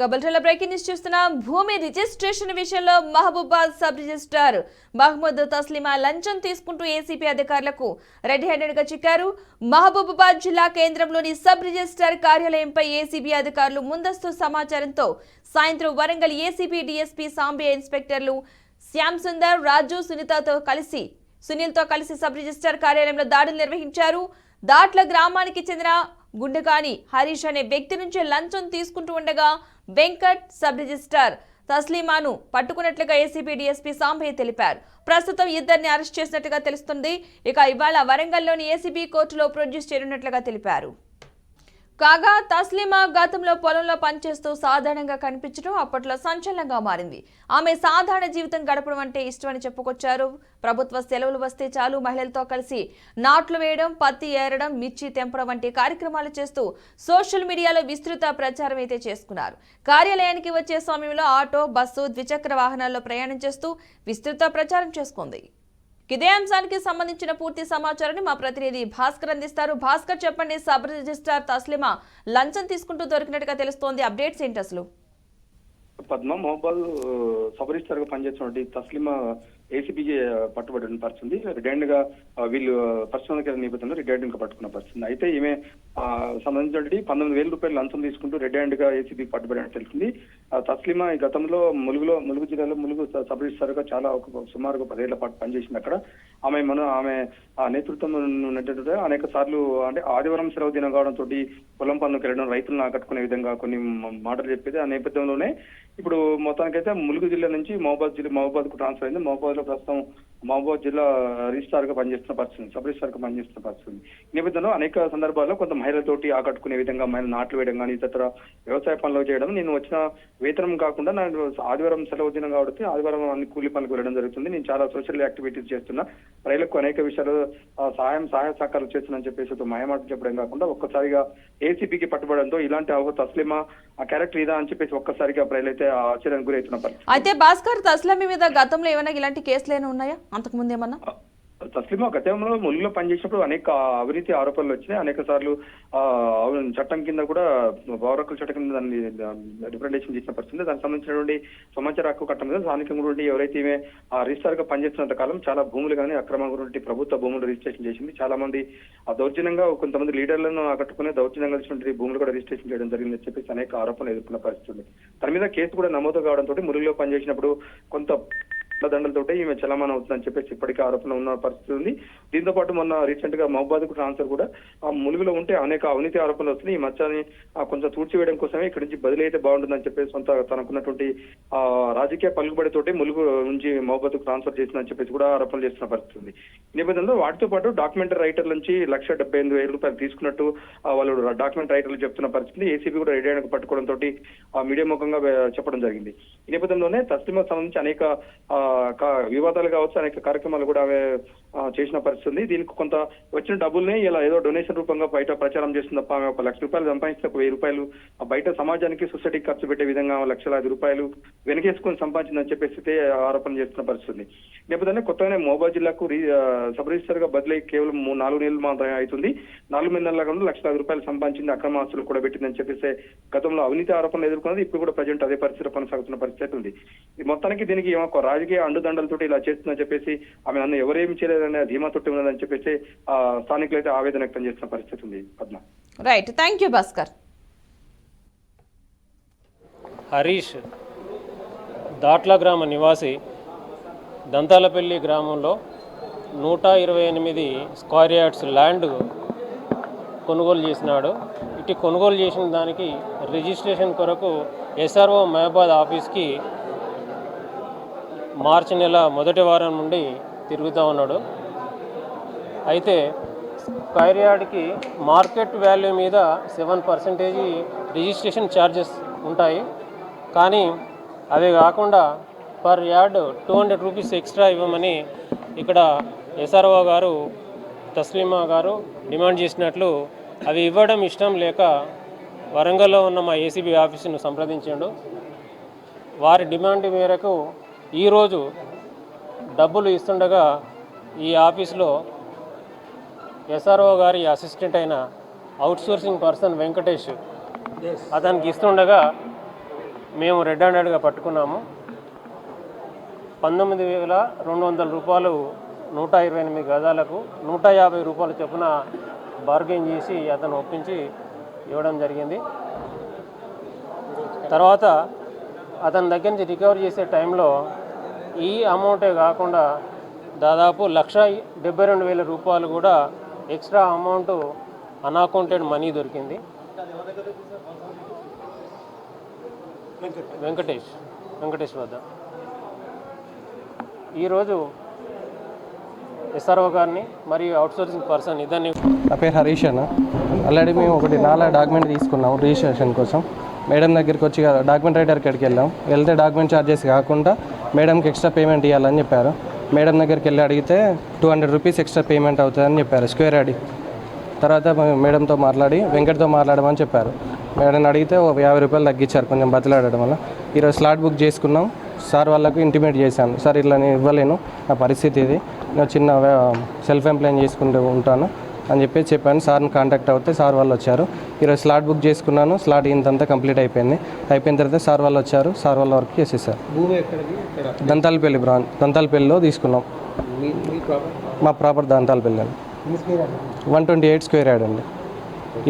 కబల్టల breaking news చూస్తున్నాం. భూమి registration విషయంలో మహబూబాద్ సబ్ రిజిస్ట్రార్ మహమ్మద్ తస్లిమా లంచం తీసుకుంటూ ఏసీపీ అధికారులకు రెడ్ హ్యాండెడ్గా చిక్కారు. మహబూబాబాద్ జిల్లా కేంద్రంలోని సబ్ రిజిస్ట్రార్ కార్యాలయంపై ఏసీబీ అధికారులు ముందస్తు సమాచారంతో సాయంత్రం వరంగల్ ఏసీపీ డీఎస్పీ సాంబే ఇన్స్పెక్టర్లు శ్యామ్ సుందర్ రాజు సునీతతో కలిసి సునీల్తో కలిసి సబ్ రిజిస్ట్రార్ కార్యాలయంలో దాడులు నిర్వహించారు. దాట్ల గ్రామానికి చెందిన గుండెకాని హరీష్ అనే వ్యక్తి నుంచి లంచం తీసుకుంటూ ఉండగా వెంకట్ సబ్ రిజిస్టర్ తస్లీమాను పట్టుకున్నట్లుగా ఏసీబీ డీఎస్పీ సాంబయ్య తెలిపారు. ప్రస్తుతం ఇద్దరిని అరెస్ట్ చేసినట్టుగా తెలుస్తుంది. ఇక ఇవాళ వరంగల్లోని ఏసీబీ కోర్టులో ప్రొడ్యూస్ చేయనున్నట్లుగా తెలిపారు. కాగా తస్లీమా గతంలో పొలంలో పనిచేస్తూ సాధారణంగా కనిపించడం అప్పట్లో సంచలనంగా మారింది. ఆమె సాధారణ జీవితం గడపడం అంటే ఇష్టమని చెప్పుకొచ్చారు. ప్రభుత్వ సెలవులు వస్తే చాలు మహిళలతో కలిసి నాట్లు వేయడం పత్తి ఏరడం మిర్చి తెంపడం వంటి కార్యక్రమాలు చేస్తూ సోషల్ మీడియాలో విస్తృత ప్రచారం అయితే చేసుకున్నారు. కార్యాలయానికి వచ్చే సమయంలో ఆటో బస్సు ద్విచక్ర వాహనాల్లో ప్రయాణం చేస్తూ విస్తృత ప్రచారం చేసుకుంది. ఇదే అంశానికి సంబంధించిన పూర్తి సమాచారాన్ని మా ప్రతినిధి భాస్కర్ అందిస్తారు. భాస్కర్ చెప్పండి సబ్ రిజిస్ట్రార్ తస్లిమా లంచం తీసుకుంటూ దొరికినట్టుగా తెలుస్తోంది. అప్డేట్స్ ఏంటి అసలు? పద్మ మహబాల్ సబ్ రిజిస్టర్గా పనిచేస్తున్నటువంటి తస్లిమా ఏసీబీకి పట్టుబడిన పరిస్థితి రిటైర్డ్గా వీళ్ళు పర్సనల్ కేర్ నేపథ్యంలో రిటైర్డ్గా పట్టుకున్న పరిస్థితి అయితే ఈమె సంబంధించి సంబంధించినటువంటి పంతొమ్మిది వేల రూపాయలు లంచం తీసుకుంటూ రిటైర్డ్గా పట్టుబడి పట్టుబడినట్టు తెలిసింది ఆ, తస్లిమా ఈ గతంలో ములుగులో ములుగు జిల్లాలో ములుగు సబ్ రిజిస్టర్గా చాలా ఒక సుమారుగా పదేళ్ళ పాటు పనిచేసింది అక్కడ. ఆమె మన ఆమె ఆ నేతృత్వం ఉన్నటువంటి అనేక సార్లు అంటే ఆదివారం సెలవు దినం కావడంతో పొలం పనులకు వెళ్ళడం రైతులను ఆకట్టుకునే విధంగా కొన్ని మాటలు చెప్పేది. ఆ నేపథ్యంలోనే ఇప్పుడు మొత్తానికైతే ములుగు జిల్లా నుంచి మహబాద్ జిల్లా మహబాద్కు ట్రాన్స్ఫర్ అయింది. మహబాద్లో ప్రస్తుతం మహబాద్ జిల్లా రిజిస్టార్గా పనిచేస్తున్న పరిస్థితి సబ్ రిజిస్ట్రార్గా పనిచేస్తున్న పరిస్థితి ఈ నేపథ్యంలో అనేక సందర్భాల్లో కొంత మహిళలతోటి ఆకట్టుకునే విధంగా మహిళ నాట్లు వేయడం కానీ ఇతర వ్యవసాయ పనులు చేయడం నేను వచ్చిన వేతనం కాకుండా నాకు ఆదివారం సెలవు దినం కాబట్టి ఆదివారం అన్ని కూలి పనులకు వెళ్ళడం జరుగుతుంది. నేను చాలా సోషల్ యాక్టివిటీస్ చేస్తున్నా. ప్రజలకు అనేక విషయాలు సహాయం సహాయ సహకారాలు చేస్తున్నానని చెప్పేసి మాయమాట చెప్పడం కాకుండా ఒక్కసారిగా ఏసీపీకి పట్టుబడంతో ఇలాంటి అవో తస్లిమా ఆ క్యారెక్టర్ ఇదా అని చెప్పేసి ఒక్కసారిగా ప్రజలైతే ఆశ్చర్యానికి గురవుతున్న పరిస్థితి. అయితే భాస్కర్ తస్లమి మీద గతంలో ఏమైనా ఇలాంటి కేసులు ఏమైనా ఉన్నాయా? అంతకుముందు ఏమన్నా? తస్లిమా గతంలో ములుగులో పనిచేసినప్పుడు అనేక అవినీతి ఆరోపణలు వచ్చినాయి. అనేక సార్లు చట్టం కింద కూడా పౌరకుల చట్టం కింద దాన్ని రిప్రజెంటేషన్ చేసిన పరిస్థితి దానికి సంబంధించినటువంటి సమాచార హక్కు చట్టం మీద స్థానికంగా ఉండి ఎవరైతే ఈమె ఆ రిజిస్టార్గా పనిచేస్తున్నంత కాలం చాలా భూములు కానీ అక్రమంగా ఉన్నటువంటి ప్రభుత్వ భూములు రిజిస్ట్రేషన్ చేసింది. చాలా మంది ఆ దౌర్జన్యంగా కొంతమంది లీడర్లను ఆకట్టుకునే దౌర్జన్యంగా వచ్చినటువంటి భూములు కూడా రిజిస్ట్రేషన్ చేయడం జరిగిందని చెప్పేసి అనేక ఆరోపణలు ఎదుర్కొన్న పరిస్థితి ఉంది. తన మీద కేసు కూడా నమోదు కావడంతో ములుగులో పనిచేసినప్పుడు కొంత దండలతో ఈమె చలమానం అవుతుందని చెప్పేసి ఇప్పటికే ఆరోపణ ఉన్న పరిస్థితి ఉంది. దీంతో పాటు మొన్న రీసెంట్గా మహబాద్కు ట్రాన్స్ఫర్ కూడా ఆ ములుగులో ఉంటే అనేక అవినీతి ఆరోపణలు వస్తున్నాయి. ఈ మచ్చాన్ని కొంచెం తూడ్చివేయడం కోసమే ఇక్కడి నుంచి బదిలీ అయితే బాగుంటుందని చెప్పేసి సొంత తనకున్నటువంటి ఆ రాజకీయ పలుకుబడితోటి ములుగు నుంచి మహబాద్కు ట్రాన్స్ఫర్ చేసిందని చెప్పేసి కూడా ఆరోపణలు చేస్తున్న పరిస్థితి ఉంది. ఈ నేపథ్యంలో వాటితో పాటు డాక్యుమెంటరీ రైటర్ నుంచి లక్ష డెబ్బై ఎనిమిది వేల రూపాయలు తీసుకున్నట్టు వాళ్ళు డాక్యుమెంట్ రైటర్లు చెప్తున్న పరిస్థితి ఏసీబీ కూడా రెడీ అయిన పట్టుకోవడం తోటి ఆ, మీడియా ముఖంగా చెప్పడం జరిగింది. ఈ నేపథ్యంలోనే తస్లిమాకు సంబంధించి అనేక ఆ, వివాదాలు కావచ్చు అనేక కార్యక్రమాలు కూడా ఆమె చేసిన పరిస్థితి ఉంది. దీనికి కొంత వచ్చిన డబ్బుల్ని ఇలా ఏదో డొనేషన్ రూపంగా బయట ప్రచారం చేస్తుంది. తప్ప ఆమె ఒక లక్ష రూపాయలు సంపాదించిన ఒక వెయ్యి రూపాయలు. బయట సమాజానికి సొసైటీకి ఖర్చు పెట్టే విధంగా లక్షలాది రూపాయలు వెనకేసుకొని సంపాదించిందని చెప్పేసి ఆరోపణ చేస్తున్న పరిస్థితి ఉంది. నేపథ్యంలో కొత్తగానే మోబా జిల్లాకు రీ- సబ్ రిజిస్టర్గా బదిలీ కేవలం మూడు నాలుగు నెలలు మాత్రమే అవుతుంది. నాలుగు నెలల కాలంలో లక్షలాది రూపాయలు సంపాదించింది అక్రమ ఆస్తులు కూడా పెట్టిందని చెప్పేసి గతంలో అవినీతి ఆరోపణలు ఎదుర్కొన్నది ఇప్పుడు కూడా ప్రజెంట్ అదే పరిస్థితి కొనసాగుతున్న పరిస్థితి ఉంది. మొత్తానికి దీనికి ఒక రాజకీయ అండుదండలతో ఇలా చేస్తుందని చెప్పేసి ఆమె నన్ను ఎవరేమి చేయలేదనే ధీమాతోటి ఉన్నదని చెప్పేసి ఆ స్థానికులు అయితే ఆవేదన వ్యక్తం చేస్తున్న పరిస్థితి ఉంది Padma. Right thank you Bhaskar Harish Datla గ్రామ నివాసి దంతాలపల్లి గ్రామంలో నూట ఇరవై ఎనిమిది స్క్వేర్ యార్డ్స్ ల్యాండ్ కొనుగోలు చేసినాడు. ఇటు కొనుగోలు చేసిన దానికి రిజిస్ట్రేషన్ కొరకు ఎస్ఆర్ఓ మహబాద్ ఆఫీస్కి మార్చి నెల మొదటి వారం నుండి తిరుగుతూ ఉన్నాడు. అయితే స్క్వేర్ యార్డ్కి మార్కెట్ వాల్యూ మీద సెవెన్ పర్సెంటేజ్ రిజిస్ట్రేషన్ ఛార్జెస్ ఉంటాయి. కానీ అవి కాకుండా per yard two hundred rupees extra ఇవ్వమని ఇక్కడ ఎస్ఆర్ఓ గారు తస్లీమా గారు డిమాండ్ చేసినట్లు అవి ఇవ్వడం ఇష్టం లేక వరంగల్లో ఉన్న మా ఏసీబీ ఆఫీసును సంప్రదించాడు. వారి డిమాండ్ మేరకు ఈరోజు డబ్బులు ఇస్తుండగా ఈ ఆఫీస్లో ఎస్ఆర్ఓ గారి అసిస్టెంట్ అయిన అవుట్సోర్సింగ్ పర్సన్ వెంకటేష్ అతనికి ఇస్తుండగా మేము రెడ్ హ్యాండెడ్గా పట్టుకున్నాము. పంతొమ్మిది వేల రెండు వందల రూపాయలు నూట ఇరవై ఎనిమిది గజాలకు నూట యాభై రూపాయల చొప్పున బార్గెన్ చేసి అతను ఒప్పించి ఇవ్వడం జరిగింది. తర్వాత అతని దగ్గర నుంచి రికవర్ చేసే టైంలో ఈ అమౌంటే కాకుండా దాదాపు లక్ష డెబ్బై రెండు వేల రూపాయలు కూడా ఎక్స్ట్రా అమౌంట్ అన్అకౌంటెడ్ మనీ దొరికింది. వెంకటేష్ వెంకటేష్ వద్ద. ఈరోజు ఎస్ఆర్ఓ గారిని మరియు అవుట్సోర్సింగ్ పర్సన్ ఇద్దరిని నా పేరు హరీష్ అన్న. ఆల్రెడీ మేము ఒకటి నాలా డాక్యుమెంట్ తీసుకున్నాం రిజిస్ట్రేషన్ కోసం. మేడం దగ్గరికి వచ్చి డాక్యుమెంట్ రైటర్ కాడికి వెళ్ళాం. వెళ్తే డాక్యుమెంట్ ఛార్జెస్ కాకుండా మేడంకి ఎక్స్ట్రా పేమెంట్ ఇవ్వాలని చెప్పారు. మేడం దగ్గరికి వెళ్ళి అడిగితే two hundred rupees extra payment అవుతుందని చెప్పారు స్క్వేర్ అడి తర్వాత మేడంతో మాట్లాడి వెంకట్తో మాట్లాడమని చెప్పారు. మేడం అడిగితే ఒక యాభై రూపాయలు తగ్గించారు కొంచెం బతిలాడడం వల్ల. ఈరోజు స్లాట్ బుక్ చేసుకున్నాం సార్ వాళ్ళకు ఇంటిమేట్ చేశాను. సార్ ఇట్లా నేను ఇవ్వలేను నా పరిస్థితి ఇది. నేను చిన్న సెల్ఫ్ ఎంప్లాయ్ చేసుకుంటూ ఉంటాను. అని చెప్పి చెప్పాను. సార్ని కాంటాక్ట్ అవుతే సార్ వాళ్ళు వచ్చారు. ఈరోజు స్లాట్ బుక్ చేసుకున్నాను. స్లాట్ ఇంతంతా కంప్లీట్ అయిపోయింది. అయిపోయిన తర్వాత సార్ వాళ్ళు వచ్చారు. సార్ వాళ్ళ వర్క్ చేసేసారు. దంతాలపల్లి బ్రాంచ్ దంతాలపల్లిలో తీసుకున్నాం. మీ ప్రాపర్ దంతాలపల్లి అండి. One twenty eight square yard అండి.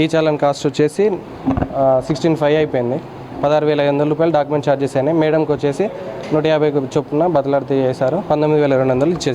ఈ చాలన్ కాస్ట్ వచ్చేసి సిక్స్టీన్ ఫైవ్ అయిపోయింది. పదహారు వేల ఐదు వందల రూపాయలు డాక్యుమెంట్ ఛార్జెస్ అయినాయి. మేడంకి వచ్చేసి నూట యాభై చొప్పున బతలాడితే చేశారు. పంతొమ్మిది వేల రెండు వందలు